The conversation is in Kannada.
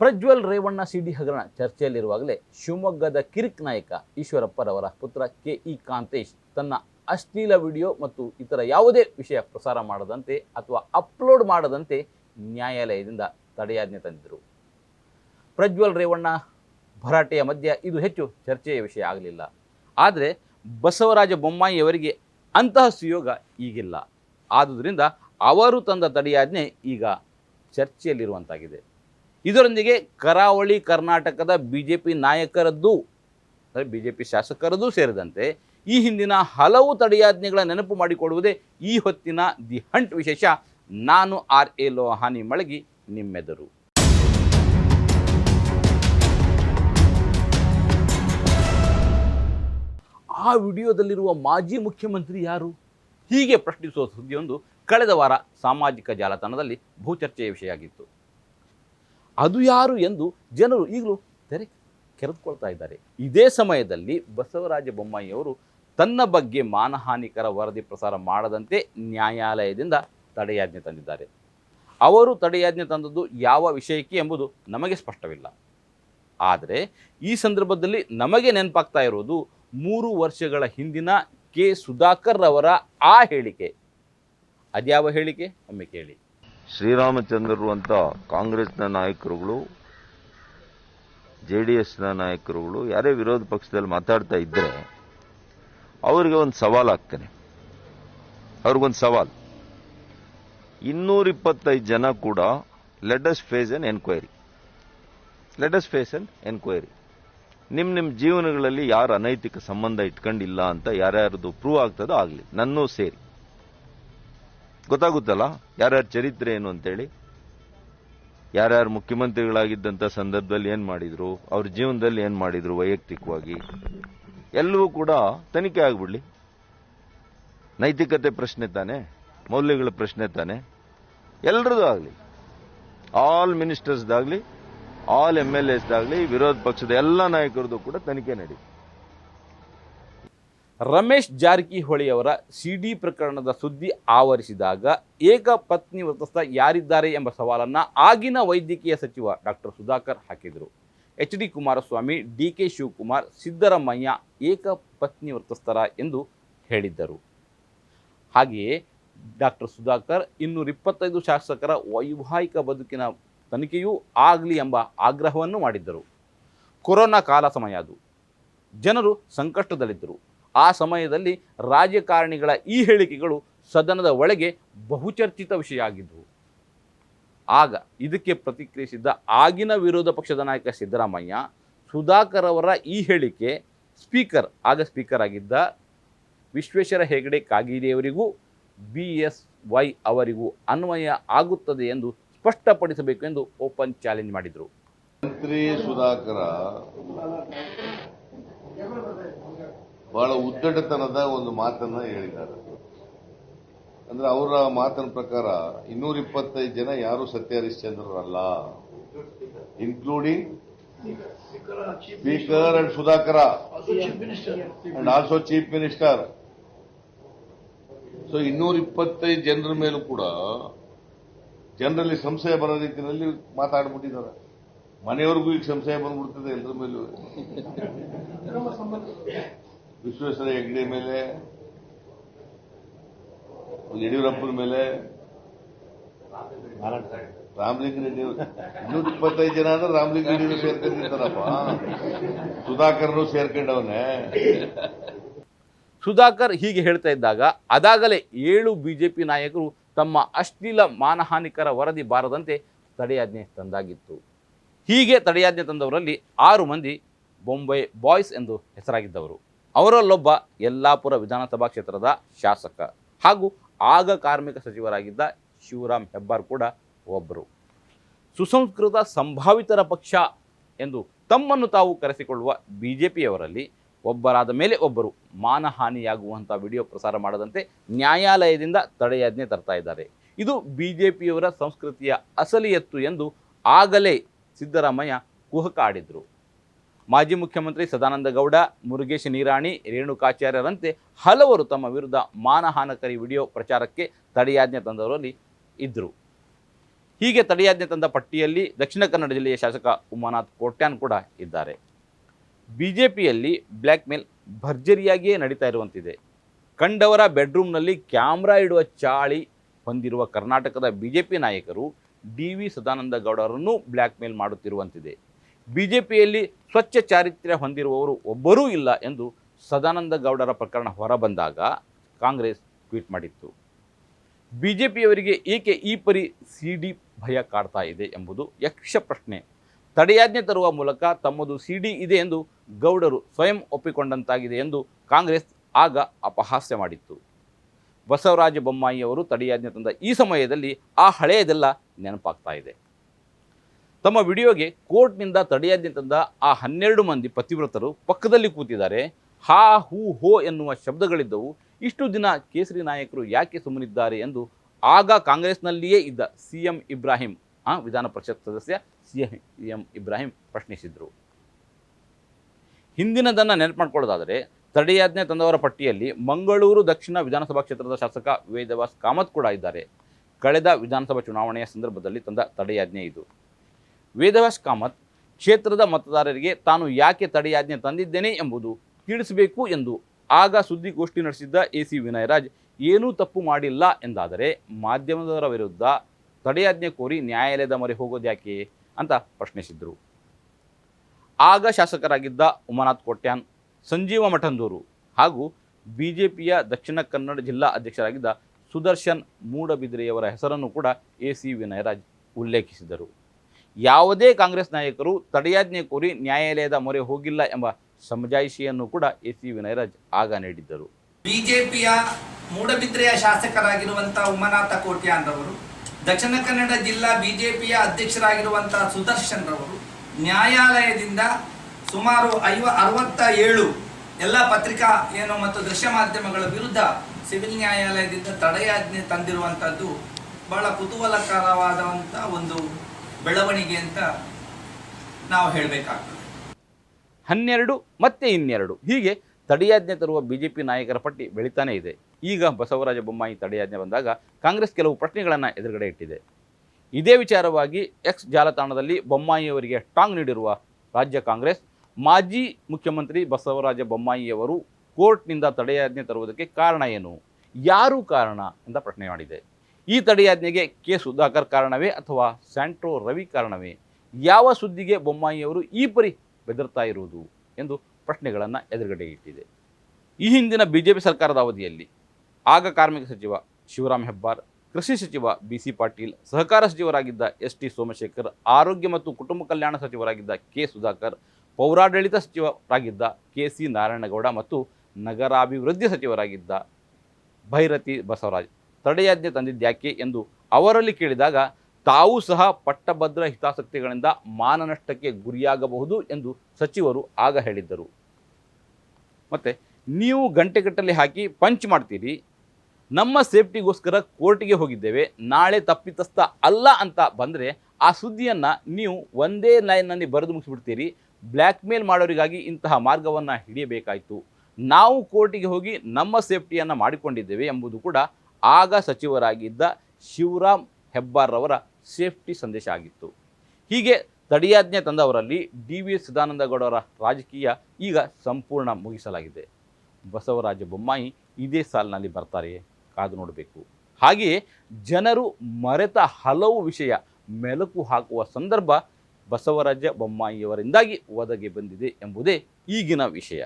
ಪ್ರಜ್ವಲ್ ರೇವಣ್ಣ, ಸಿಡಿ ಹಗರಣ ಚರ್ಚೆಯಲ್ಲಿರುವಾಗಲೇ ಶಿವಮೊಗ್ಗದ ಕಿರಿಕ್ ನಾಯಕ ಈಶ್ವರಪ್ಪರವರ ಪುತ್ರ ಕೆ ಇ ಕಾಂತೇಶ್ ತನ್ನ ಅಶ್ಲೀಲ ವಿಡಿಯೋ ಮತ್ತು ಇತರ ಯಾವುದೇ ವಿಷಯ ಪ್ರಸಾರ ಮಾಡದಂತೆ ಅಥವಾ ಅಪ್ಲೋಡ್ ಮಾಡದಂತೆ ನ್ಯಾಯಾಲಯದಿಂದ ತಡೆಯಾಜ್ಞೆ ತಂದಿದ್ದರು. ಪ್ರಜ್ವಲ್ ರೇವಣ್ಣ ಭರಾಟೆಯ ಮಧ್ಯೆ ಇದು ಹೆಚ್ಚು ಚರ್ಚೆಯ ವಿಷಯ ಆಗಲಿಲ್ಲ. ಆದರೆ ಬಸವರಾಜ ಬೊಮ್ಮಾಯಿಯವರಿಗೆ ಅಂತಹ ಸುಯೋಗ ಈಗಿಲ್ಲ. ಆದುದರಿಂದ ಅವರು ತಂದ ತಡೆಯಾಜ್ಞೆ ಈಗ ಚರ್ಚೆಯಲ್ಲಿರುವಂತಾಗಿದೆ. ಇದರೊಂದಿಗೆ ಕರಾವಳಿ ಕರ್ನಾಟಕದ ಬಿ ಜೆ ಪಿ ನಾಯಕರದ್ದು ಅಂದರೆ ಬಿ ಜೆ ಪಿ ಶಾಸಕರದ್ದು ಸೇರಿದಂತೆ ಈ ಹಿಂದಿನ ಹಲವು ತಡೆಯಾಜ್ಞೆಗಳ ನೆನಪು ಮಾಡಿಕೊಡುವುದೇ ಈ ಹೊತ್ತಿನ ದಿ ಹಂಟ್ ವಿಶೇಷ. ನಾನು ಆರ್ ಎ ಲೋಹಾನಿ ಮಳಗಿ, ನಿಮ್ಮೆದರು. ಆ ವಿಡಿಯೋದಲ್ಲಿರುವ ಮಾಜಿ ಮುಖ್ಯಮಂತ್ರಿ ಯಾರು? ಹೀಗೆ ಪ್ರಶ್ನಿಸುವ ಸುದ್ದಿಯೊಂದು ಕಳೆದ ವಾರ ಸಾಮಾಜಿಕ ಜಾಲತಾಣದಲ್ಲಿ ಬಹುಚರ್ಚೆಯ ವಿಷಯ ಆಗಿತ್ತು ಅದು ಯಾರು ಎಂದು ಜನರು ಈಗಲೂ ತೆರೆ ಕೆರೆದುಕೊಳ್ತಾ ಇದ್ದಾರೆ. ಇದೇ ಸಮಯದಲ್ಲಿ ಬಸವರಾಜ ಬೊಮ್ಮಾಯಿಯವರು ತನ್ನ ಬಗ್ಗೆ ಮಾನಹಾನಿಕರ ವರದಿ ಪ್ರಸಾರ ಮಾಡದಂತೆ ನ್ಯಾಯಾಲಯದಿಂದ ತಡೆಯಾಜ್ಞೆ ತಂದಿದ್ದಾರೆ. ಅವರು ತಡೆಯಾಜ್ಞೆ ತಂದದ್ದು ಯಾವ ವಿಷಯಕ್ಕೆ ಎಂಬುದು ನಮಗೆ ಸ್ಪಷ್ಟವಿಲ್ಲ. ಆದರೆ ಈ ಸಂದರ್ಭದಲ್ಲಿ ನಮಗೆ ನೆನಪಾಗ್ತಾ ಇರೋದು ಮೂರು ವರ್ಷಗಳ ಹಿಂದಿನ ಕೆ ಸುಧಾಕರ್ ಅವರ ಆ ಹೇಳಿಕೆ. ಅದ್ಯಾವ ಹೇಳಿಕೆ? ಒಮ್ಮೆ ಕೇಳಿ. ಶ್ರೀರಾಮಚಂದ್ರರು ಅಂತ ಕಾಂಗ್ರೆಸ್ನ ನಾಯಕರುಗಳು, ಜೆ ಡಿ ಎಸ್ನ ನಾಯಕರುಗಳು, ಯಾರೇ ವಿರೋಧ ಪಕ್ಷದಲ್ಲಿ ಮಾತಾಡ್ತಾ ಇದ್ದರೆ ಅವರಿಗೆ ಒಂದು ಸವಾಲ್ ಆಗ್ತಾನೆ. ಅವ್ರಿಗೊಂದು ಸವಾಲ್. ಇನ್ನೂರಿಪ್ಪತ್ತೈದು ಜನ ಕೂಡ let us face an enquiry let us face an enquiry ನಿಮ್ಮ ನಿಮ್ಮ ಜೀವನಗಳಲ್ಲಿ ಯಾರು ಅನೈತಿಕ ಸಂಬಂಧ ಇಟ್ಕೊಂಡಿಲ್ಲ ಅಂತ ಯಾರ್ಯಾರದು ಪ್ರೂವ್ ಆಗ್ತದೋ ಆಗಲಿ, ನನ್ನೂ ಸೇರಿ. ಗೊತ್ತಾಗುತ್ತಲ್ಲ? ಯಾರ್ಯಾರ ಚರಿತ್ರೆ ಏನು ಅಂತೇಳಿ? ಯಾರ್ಯಾರು ಮುಖ್ಯಮಂತ್ರಿಗಳಾಗಿದ್ದಂಥ ಸಂದರ್ಭದಲ್ಲಿ ಏನು ಮಾಡಿದ್ರು? ಅವ್ರ ಜೀವನದಲ್ಲಿ ಏನು ಮಾಡಿದ್ರು ವೈಯಕ್ತಿಕವಾಗಿ? ಎಲ್ಲವೂ ಕೂಡ ತನಿಖೆ ಆಗ್ಬಿಡ್ಲಿ. ನೈತಿಕತೆ ಪ್ರಶ್ನೆ ತಾನೆ? ಮೌಲ್ಯಗಳ ಪ್ರಶ್ನೆ ತಾನೆ? ಎಲ್ಲರದ್ದು ಆಗಲಿ. ಆಲ್ ಮಿನಿಸ್ಟರ್ಸ್ದಾಗಲಿ, ಆಲ್ ಎಂ ಎಲ್ ಎಸ್ದಾಗಲಿ, ವಿರೋಧ ಪಕ್ಷದ ಎಲ್ಲ ನಾಯಕರದ್ದು ಕೂಡ ತನಿಖೆ ನಡೀಲಿ. ರಮೇಶ್ ಜಾರಕಿಹೊಳಿಯವರ ಸಿಡಿ ಪ್ರಕರಣದ ಸುದ್ದಿ ಆವರಿಸಿದಾಗ ಏಕ ಪತ್ನಿ ವ್ರತಸ್ಥ ಯಾರಿದ್ದಾರೆ ಎಂಬ ಸವಾಲನ್ನು ಆಗಿನ ವೈದ್ಯಕೀಯ ಸಚಿವ ಡಾಕ್ಟರ್ ಸುಧಾಕರ್ ಹಾಕಿದರು. H. D. Kumaraswamy, D. K. Shivakumar, Siddaramaiah ಏಕ ಪತ್ನಿ ವ್ರತಸ್ಥರ ಎಂದು ಹೇಳಿದ್ದರು. ಹಾಗೆಯೇ ಡಾಕ್ಟರ್ ಸುಧಾಕರ್ ಇನ್ನೂರಿಪ್ಪತ್ತೈದು ಶಾಸಕರ ವೈವಾಹಿಕ ಬದುಕಿನ ತನಿಖೆಯೂ ಆಗಲಿ ಎಂಬ ಆಗ್ರಹವನ್ನು ಮಾಡಿದ್ದರು. ಕೊರೋನಾ ಕಾಲ ಸಮಯ ಅದು. ಜನರು ಸಂಕಷ್ಟದಲ್ಲಿದ್ದರು. ಆ ಸಮಯದಲ್ಲಿ ರಾಜಕಾರಣಿಗಳ ಈ ಹೇಳಿಕೆಗಳು ಸದನದ ಒಳಗೆ ಬಹುಚರ್ಚಿತ ವಿಷಯ ಆಗಿದ್ದವು ಆಗ ಇದಕ್ಕೆ ಪ್ರತಿಕ್ರಿಯಿಸಿದ್ದ ಆಗಿನ ವಿರೋಧ ಪಕ್ಷದ ನಾಯಕ ಸಿದ್ದರಾಮಯ್ಯ, ಸುಧಾಕರ್ ಅವರ ಈ ಹೇಳಿಕೆ ಸ್ಪೀಕರ್, ಆಗ ಸ್ಪೀಕರ್ ಆಗಿದ್ದ ವಿಶ್ವೇಶ್ವರ ಹೆಗಡೆ ಕಾಗೇರಿಯವರಿಗೂ, ಬಿ ಎಸ್ ವೈ ಅವರಿಗೂ ಅನ್ವಯ ಆಗುತ್ತದೆ ಎಂದು ಸ್ಪಷ್ಟಪಡಿಸಬೇಕು ಎಂದು ಓಪನ್ ಚಾಲೆಂಜ್ ಮಾಡಿದರು. ಮಂತ್ರಿ ಸುಧಾಕರ ಬಹಳ ಉದ್ದಟತನದ ಒಂದು ಮಾತನ್ನ ಹೇಳಿದ್ದಾರೆ. ಅಂದ್ರೆ ಅವರ ಮಾತಿನ ಪ್ರಕಾರ ಇನ್ನೂರ ಇಪ್ಪತ್ತೈದು ಜನ ಯಾರು ಸತ್ಯ ಹರಿಶ್ಚಂದ್ರರಲ್ಲ including speaker and Sudhakar. And also chief minister so ಇನ್ನೂರ ಇಪ್ಪತ್ತೈದು ಜನರ ಮೇಲೂ ಕೂಡ ಜನರಲ್ಲಿ ಸಂಶಯ ಬರೋ ರೀತಿಯಲ್ಲಿ ಮಾತಾಡ್ಬಿಟ್ಟಿದ್ದಾರೆ. ಮನೆಯವರೆಗೂ ಈಗ ಸಂಶಯ ಬಂದ್ಬಿಡ್ತದೆ ಎಲ್ಲರ ಮೇಲೂ. ವಿಶ್ವೇಶ್ವರ ಹೆಗ್ಡೆ ಮೇಲೆ ಯಡಿಯೂರಪ್ಪನ ಮೇಲೆ ರಾಮಲಿಂಗ ರೆಡ್ಡಿ ಇನ್ನೂರ ಇಪ್ಪತ್ತೈದು ಜನ ಅಂದ್ರೆ ರಾಮಲಿಂಗ ರೆಡ್ಡಿ ಸೇರ್ಕೊಂಡಿರ್ತಾರಪ್ಪ ಸುಧಾಕರ್ನು ಸೇರ್ಕೊಂಡವನೇ. ಸುಧಾಕರ್ ಹೀಗೆ ಹೇಳ್ತಾ ಇದ್ದಾಗ, ಅದಾಗಲೇ ಏಳು ಬಿಜೆಪಿ ನಾಯಕರು ತಮ್ಮ ಅಶ್ಲೀಲ ಮಾನಹಾನಿಕರ ವರದಿ ಬಾರದಂತೆ ತಡೆಯಾಜ್ಞೆ ತಂದಾಗಿತ್ತು. ಹೀಗೆ ತಡೆಯಾಜ್ಞೆ ತಂದವರಲ್ಲಿ ಆರು ಮಂದಿ ಬೊಂಬೈ ಬಾಯ್ಸ್ ಎಂದು ಹೆಸರಾಗಿದ್ದವರು. ಅವರಲ್ಲೊಬ್ಬ ಯಲ್ಲಾಪುರ ವಿಧಾನಸಭಾ ಕ್ಷೇತ್ರದ ಶಾಸಕ ಹಾಗೂ ಆಗ ಕಾರ್ಮಿಕ ಸಚಿವರಾಗಿದ್ದ ಶಿವರಾಮ್ ಹೆಬ್ಬಾರ್ ಕೂಡ ಒಬ್ಬರು ಸುಸಂಸ್ಕೃತ ಸಂಭಾವಿತರ ಪಕ್ಷ ಎಂದು ತಮ್ಮನ್ನು ತಾವು ಕರೆಸಿಕೊಳ್ಳುವ ಬಿಜೆಪಿಯವರಲ್ಲಿ ಒಬ್ಬರಾದ ಮೇಲೆ ಒಬ್ಬರು ಮಾನಹಾನಿಯಾಗುವಂಥ ವಿಡಿಯೋ ಪ್ರಸಾರ ಮಾಡದಂತೆ ನ್ಯಾಯಾಲಯದಿಂದ ತಡೆಯಾಜ್ಞೆ ತರ್ತಾ ಇದ್ದಾರೆ. ಇದು ಬಿಜೆಪಿಯವರ ಸಂಸ್ಕೃತಿಯ ಅಸಲಿಯತ್ತು ಎಂದು ಆಗಲೇ ಸಿದ್ದರಾಮಯ್ಯ ಕುಹಕ ಆಡಿದರು ಮಾಜಿ ಮುಖ್ಯಮಂತ್ರಿ ಸದಾನಂದ ಗೌಡ, ಮುರುಗೇಶ್ ನಿರಾಣಿ, ರೇಣುಕಾಚಾರ್ಯರಂತೆ ಹಲವರು ತಮ್ಮ ವಿರುದ್ಧ ಮಾನಹಾನಕರಿ ವಿಡಿಯೋ ಪ್ರಚಾರಕ್ಕೆ ತಡೆಯಾಜ್ಞೆ ತಂದವರಲ್ಲಿ ಇದ್ದರು ಹೀಗೆ ತಡೆಯಾಜ್ಞೆ ತಂದ ಪಟ್ಟಿಯಲ್ಲಿ ದಕ್ಷಿಣ ಕನ್ನಡ ಜಿಲ್ಲೆಯ ಶಾಸಕ ಉಮಾನಾಥ್ ಕೋಟ್ಯಾನ್ ಕೂಡ ಇದ್ದಾರೆ. ಬಿಜೆಪಿಯಲ್ಲಿ ಬ್ಲ್ಯಾಕ್ ಮೇಲ್ ಭರ್ಜರಿಯಾಗಿಯೇ ನಡೀತಾ ಇರುವಂತಿದೆ. ಕಂಡವರ ಬೆಡ್ರೂಮ್ನಲ್ಲಿ ಕ್ಯಾಮ್ರಾ ಇಡುವ ಚಾಳಿ ಹೊಂದಿರುವ ಕರ್ನಾಟಕದ ಬಿಜೆಪಿ ನಾಯಕರು ಡಿ ವಿ ಸದಾನಂದ ಗೌಡರನ್ನು ಬ್ಲ್ಯಾಕ್ ಮೇಲ್ ಮಾಡುತ್ತಿರುವಂತಿದೆ. ಬಿಜೆಪಿಯಲ್ಲಿ ಸ್ವಚ್ಛ ಚಾರಿತ್ರ್ಯ ಹೊಂದಿರುವವರು ಒಬ್ಬರೂ ಇಲ್ಲ ಎಂದು ಸದಾನಂದ ಗೌಡರ ಪ್ರಕರಣ ಹೊರಬಂದಾಗ ಕಾಂಗ್ರೆಸ್ ಟ್ವೀಟ್ ಮಾಡಿತ್ತು. ಬಿಜೆಪಿಯವರಿಗೆ ಏಕೆ ಈ ಪರಿ ಸಿ ಡಿ ಭಯ ಕಾಡ್ತಾ ಇದೆ ಎಂಬುದು ಯಕ್ಷ ಪ್ರಶ್ನೆ. ತಡೆಯಾಜ್ಞೆ ತರುವ ಮೂಲಕ ತಮ್ಮದು ಸಿ ಡಿ ಇದೆ ಎಂದು ಗೌಡರು ಸ್ವಯಂ ಒಪ್ಪಿಕೊಂಡಂತಾಗಿದೆ ಎಂದು ಕಾಂಗ್ರೆಸ್ ಆಗ ಅಪಹಾಸ್ಯ ಮಾಡಿತ್ತು. ಬಸವರಾಜ ಬೊಮ್ಮಾಯಿಯವರು ತಡೆಯಾಜ್ಞೆ ತಂದ ಈ ಸಮಯದಲ್ಲಿ ಆ ಹಳೆಯದೆಲ್ಲ ನೆನಪಾಗ್ತಾ ಇದೆ. ತಮ್ಮ ವಿಡಿಯೋಗೆ ಕೋರ್ಟ್ನಿಂದ ತಡೆಯಾಜ್ಞೆ ತಂದ ಆ ಹನ್ನೆರಡು ಮಂದಿ ಪತಿವ್ರತರು ಪಕ್ಕದಲ್ಲಿ ಕೂತಿದ್ದಾರೆ. ಹಾ, ಹೂ, ಹೋ ಎನ್ನುವ ಶಬ್ದಗಳಿದ್ದವು. ಇಷ್ಟು ದಿನ ಕೇಸರಿ ನಾಯಕರು ಯಾಕೆ ಸುಮ್ಮನಿದ್ದಾರೆ ಎಂದು ಆಗ ಕಾಂಗ್ರೆಸ್ನಲ್ಲಿಯೇ ಇದ್ದ ಸಿ ಎಂ ಇಬ್ರಾಹಿಂ, ಆ ವಿಧಾನ ಪರಿಷತ್ ಸದಸ್ಯ ಸಿ ಎಂ ಇಬ್ರಾಹಿಂ ಪ್ರಶ್ನಿಸಿದರು. ಹಿಂದಿನದನ್ನು ನೆನಪು ಮಾಡ್ಕೊಳ್ಳೋದಾದರೆ ತಡೆಯಾಜ್ಞೆ ತಂದವರ ಪಟ್ಟಿಯಲ್ಲಿ ಮಂಗಳೂರು ದಕ್ಷಿಣ ವಿಧಾನಸಭಾ ಕ್ಷೇತ್ರದ ಶಾಸಕ ವೇದವಾಸ್ ಕಾಮತ್ ಕೂಡ ಇದ್ದಾರೆ ಕಳೆದ ವಿಧಾನಸಭಾ ಚುನಾವಣೆಯ ಸಂದರ್ಭದಲ್ಲಿ ತಂದ ತಡೆಯಾಜ್ಞೆ ಇದು ವೇದವಾಸ್ ಕಾಮತ್ ಕ್ಷೇತ್ರದ ಮತದಾರರಿಗೆ ತಾನು ಯಾಕೆ ತಡೆಯಾಜ್ಞೆ ತಂದಿದ್ದೇನೆ ಎಂಬುದು ತಿಳಿಸಬೇಕು ಎಂದು ಆಗ ಸುದ್ದಿಗೋಷ್ಠಿ ನಡೆಸಿದ್ದ ಎ ಸಿ ವಿನಯರಾಜ್, ಏನೂ ತಪ್ಪು ಮಾಡಿಲ್ಲ ಎಂದಾದರೆ ಮಾಧ್ಯಮದವರ ವಿರುದ್ಧ ತಡೆಯಾಜ್ಞೆ ಕೋರಿ ನ್ಯಾಯಾಲಯದ ಮೊರೆ ಹೋಗೋದು ಯಾಕೆ? ಅಂತ ಪ್ರಶ್ನಿಸಿದರು. ಆಗ ಶಾಸಕರಾಗಿದ್ದ ಉಮಾನಾಥ್ ಕೊಟ್ಯಾನ್, ಸಂಜೀವ ಮಠಂದೂರು ಹಾಗೂ ಬಿ ಜೆ ದಕ್ಷಿಣ ಕನ್ನಡ ಜಿಲ್ಲಾ ಅಧ್ಯಕ್ಷರಾಗಿದ್ದ ಸುದರ್ಶನ್ ಮೂಡಬಿದ್ರೆಯವರ ಹೆಸರನ್ನು ಕೂಡ ಎ ಸಿ ವಿನಯರಾಜ್ ಉಲ್ಲೇಖಿಸಿದರು. ಯಾವುದೇ ಕಾಂಗ್ರೆಸ್ ನಾಯಕರು ತಡೆಯಾಜ್ಞೆ ಕೋರಿ ನ್ಯಾಯಾಲಯದ ಮೊರೆ ಹೋಗಿಲ್ಲ ಎಂಬ ಸಮಜಾಯಿಷಿಯನ್ನು ಕೂಡ ಎಸ್ ಸಿ ವಿನಯರಾಜ್ ಆಗ ನೀಡಿದ್ದರು. ಬಿಜೆಪಿಯ ಮೂಡಬಿದ್ರೆಯ ಶಾಸಕರಾಗಿರುವಂತಹ ಉಮನಾಥ ಕೋಟ್ಯಾನ್ ರವರು ದಕ್ಷಿಣ ಕನ್ನಡ ಜಿಲ್ಲಾ ಬಿಜೆಪಿಯ ಅಧ್ಯಕ್ಷರಾಗಿರುವಂತಹ ಸುದರ್ಶನ್ ರವರು ನ್ಯಾಯಾಲಯದಿಂದ ಸುಮಾರು ಐವ, ಅರವತ್ತ ಏಳು ಎಲ್ಲ ಪತ್ರಿಕಾ ಏನು ಮತ್ತು ದೃಶ್ಯ ಮಾಧ್ಯಮಗಳ ವಿರುದ್ಧ ಸಿವಿಲ್ ನ್ಯಾಯಾಲಯದಿಂದ ತಡೆಯಾಜ್ಞೆ ತಂದಿರುವಂಥದ್ದು ಬಹಳ ಕುತೂಹಲಕರವಾದಂಥ ಒಂದು ಬೆಳವಣಿಗೆ ಅಂತ ನಾವು ಹೇಳಬೇಕಾಗ್ತದೆ. ಹನ್ನೆರಡು ಮತ್ತೆ ಇನ್ನೆರಡು. ಹೀಗೆ ತಡೆಯಾಜ್ಞೆ ತರುವ ಬಿಜೆಪಿ ನಾಯಕರ ಪಟ್ಟಿ ಬೆಳೀತಾನೇ ಇದೆ. ಈಗ ಬಸವರಾಜ ಬೊಮ್ಮಾಯಿ ತಡೆಯಾಜ್ಞೆ ಬಂದಾಗ ಕಾಂಗ್ರೆಸ್ ಕೆಲವು ಪ್ರಶ್ನೆಗಳನ್ನು ಎದುರುಗಡೆ ಇಟ್ಟಿದೆ. ಇದೇ ವಿಚಾರವಾಗಿ ಎಕ್ಸ್ ಜಾಲತಾಣದಲ್ಲಿ ಬೊಮ್ಮಾಯಿಯವರಿಗೆ ಟಾಂಗ್ ನೀಡಿರುವ ರಾಜ್ಯ ಕಾಂಗ್ರೆಸ್, ಮಾಜಿ ಮುಖ್ಯಮಂತ್ರಿ ಬಸವರಾಜ ಬೊಮ್ಮಾಯಿಯವರು ಕೋರ್ಟ್ನಿಂದ ತಡೆಯಾಜ್ಞೆ ತರುವುದಕ್ಕೆ ಕಾರಣ ಏನು? ಯಾರು ಕಾರಣ? ಅಂತ ಪ್ರಶ್ನೆ ಮಾಡಿದೆ. ಈ ತಡೆಯಾಜ್ಞೆಗೆ ಕೆ ಸುಧಾಕರ್ ಕಾರಣವೇ ಅಥವಾ ಸ್ಯಾಂಟ್ರೋ ರವಿ ಕಾರಣವೇ? ಯಾವ ಸುದ್ದಿಗೆ ಬೊಮ್ಮಾಯಿಯವರು ಈ ಪರಿ ಬೆದರ್ತಾ ಇರುವುದು? ಎಂದು ಪ್ರಶ್ನೆಗಳನ್ನು ಎದುರುಗಡೆ ಇಟ್ಟಿದೆ. ಈ ಹಿಂದಿನ ಬಿಜೆಪಿ ಸರ್ಕಾರದ ಅವಧಿಯಲ್ಲಿ ಆಗ ಕಾರ್ಮಿಕ ಸಚಿವ ಶಿವರಾಮ್ ಹೆಬ್ಬಾರ್, ಕೃಷಿ ಸಚಿವ ಬಿ ಸಿ ಪಾಟೀಲ್, ಸಹಕಾರ ಸಚಿವರಾಗಿದ್ದ ಎಸ್ ಟಿ ಸೋಮಶೇಖರ್, ಆರೋಗ್ಯ ಮತ್ತು ಕುಟುಂಬ ಕಲ್ಯಾಣ ಸಚಿವರಾಗಿದ್ದ ಕೆ ಸುಧಾಕರ್, ಪೌರಾಡಳಿತ ಸಚಿವರಾಗಿದ್ದ ಕೆ ಸಿ ನಾರಾಯಣಗೌಡ ಮತ್ತು ನಗರಾಭಿವೃದ್ಧಿ ಸಚಿವರಾಗಿದ್ದ ಭೈರತಿ ಬಸವರಾಜ್. ತಡೆಯಾಜ್ಞೆ ತಂದಿದ್ದ್ಯಾಕೆ ಎಂದು ಅವರಲ್ಲಿ ಕೇಳಿದಾಗ ತಾವು ಸಹ ಪಟ್ಟಭದ್ರ ಹಿತಾಸಕ್ತಿಗಳಿಂದ ಮಾನನಷ್ಟಕ್ಕೆ ಗುರಿಯಾಗಬಹುದು ಎಂದು ಸಚಿವರು ಆಗ ಹೇಳಿದ್ದರು. ಮತ್ತು ನೀವು ಗಂಟೆಗಟ್ಟಲೆ ಹಾಕಿ ಪಂಚ್ ಮಾಡ್ತೀರಿ. ನಮ್ಮ ಸೇಫ್ಟಿಗೋಸ್ಕರ ಕೋರ್ಟಿಗೆ ಹೋಗಿದ್ದೇವೆ. ನಾಳೆ ತಪ್ಪಿತಸ್ಥ ಅಲ್ಲ ಅಂತ ಬಂದರೆ ಆ ಸುದ್ದಿಯನ್ನು ನೀವು ಒಂದೇ ಲೈನ್ನಲ್ಲಿ ಬರೆದು ಮುಗಿಸ್ಬಿಡ್ತೀರಿ. ಬ್ಲ್ಯಾಕ್ ಮೇಲ್ ಮಾಡೋರಿಗಾಗಿ ಇಂತಹ ಮಾರ್ಗವನ್ನು ಹಿಡಿಯಬೇಕಾಯಿತು. ನಾವು ಕೋರ್ಟಿಗೆ ಹೋಗಿ ನಮ್ಮ ಸೇಫ್ಟಿಯನ್ನು ಮಾಡಿಕೊಂಡಿದ್ದೇವೆ ಎಂಬುದು ಕೂಡ ಆಗ ಸಚಿವರಾಗಿದ್ದ ಶಿವರಾಮ್ ಹೆಬ್ಬಾರ್ರವರ ಸೇಫ್ಟಿ ಸಂದೇಶ ಆಗಿತ್ತು. ಹೀಗೆ ತಡೆಯಾಜ್ಞೆ ತಂದವರಲ್ಲಿ ಡಿ ವಿ ಸದಾನಂದಗೌಡರ ರಾಜಕೀಯ ಈಗ ಸಂಪೂರ್ಣ ಮುಗಿಸಲಾಗಿದೆ. ಬಸವರಾಜ ಬೊಮ್ಮಾಯಿ ಇದೇ ಸಾಲಿನಲ್ಲಿ ಬರ್ತಾರೆ, ಕಾದು ನೋಡಬೇಕು. ಹಾಗೆಯೇ ಜನರು ಮರೆತ ಹಲವು ವಿಷಯ ಮೆಲುಕು ಹಾಕುವ ಸಂದರ್ಭ ಬಸವರಾಜ ಬೊಮ್ಮಾಯಿಯವರಿಂದಾಗಿ ಒದಗಿ ಬಂದಿದೆ ಎಂಬುದೇ ಈಗಿನ ವಿಷಯ.